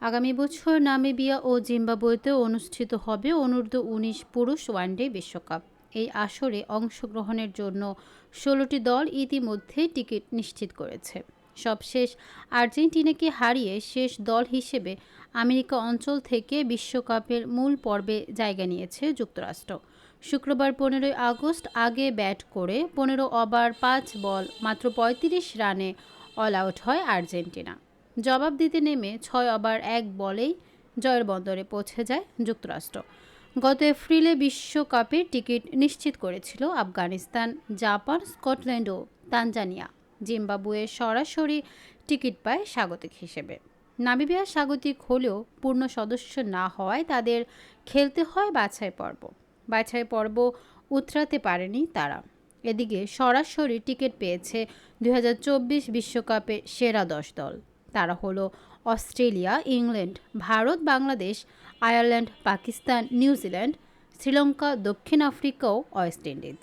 আগামী বছর নামিবিয়া ও জিম্বাবুয়েতে অনুষ্ঠিত হবে অনূর্ধ্ব উনিশ পুরুষ ওয়ানডে বিশ্বকাপ। এই আসরে অংশগ্রহণের জন্য ষোলোটি দল ইতিমধ্যে টিকিট নিশ্চিত করেছে। সবশেষ আর্জেন্টিনাকে হারিয়ে শেষ দল হিসেবে আমেরিকা অঞ্চল থেকে বিশ্বকাপের মূল পর্বে জায়গা নিয়েছে যুক্তরাষ্ট্র। শুক্রবার পনেরোই আগস্ট আগে ব্যাট করে পনেরো ওভার পাঁচ বল, মাত্র পঁয়ত্রিশ রানে অল আউট হয় আর্জেন্টিনা। জবাব দিতে নেমে ছয় ওভার এক বলেই জয়ের বন্দরে পৌঁছে যায় যুক্তরাষ্ট্র। গত এপ্রিলে বিশ্বকাপের টিকিট নিশ্চিত করেছিল আফগানিস্তান, জাপান, স্কটল্যান্ড ও তানজানিয়া। জিম্বাবুয়ে সরাসরি টিকিট পায় স্বাগতিক হিসেবে। নামিবিয়া স্বাগতিক হলেও পূর্ণ সদস্য না হওয়ায় তাদের খেলতে হয় বাছাই পর্ব। বাছাই পর্ব উতরাতে পারেনি তারা। এদিকে সরাসরি টিকিট পেয়েছে দুই বিশ্বকাপে সেরা দশ দল। তারা হলো Australia, England, Bharat, Bangladesh, Ireland, Pakistan, New Zealand, Sri Lanka, দক্ষিণ আফ্রিকা ও ওয়েস্ট ইন্ডিজ।